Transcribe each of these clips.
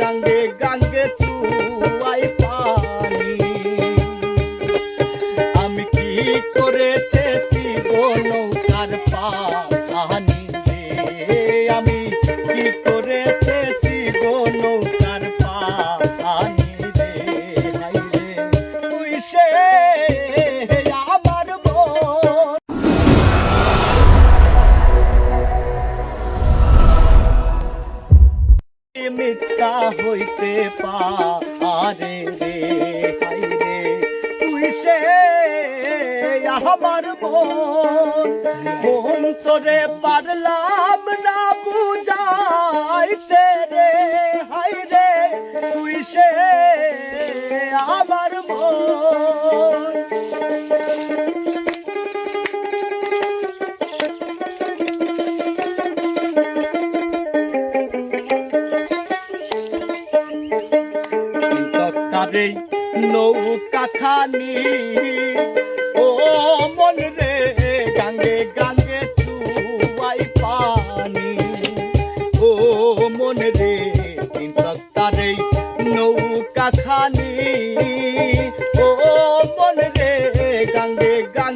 গাঙ্গে গাঙ্গে তুয়াই পানি। আমি কি করেছে জীবন তার পাহানি আমি কি করেছে জীবন মিথ্যা হইতে পারে রে রে। তুই সে আমার মন তোরে পারলাম না বুঝাইতে রে, হাই রে। তুই সে আমার মন। তারে নৌকা খানি। ও মন রে, গাঙ্গে গাঙ্গে তুয়াই পানি। ও মন রে তারে নৌকা খানি। ও মন রে, গাঙ্গে গাঙ্গে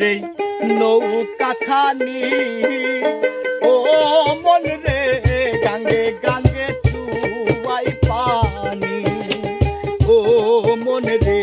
রে নৌকা খানি ও মন রে গাঙ্গে গাঙ্গে তুয়াই পানি। ও মন রে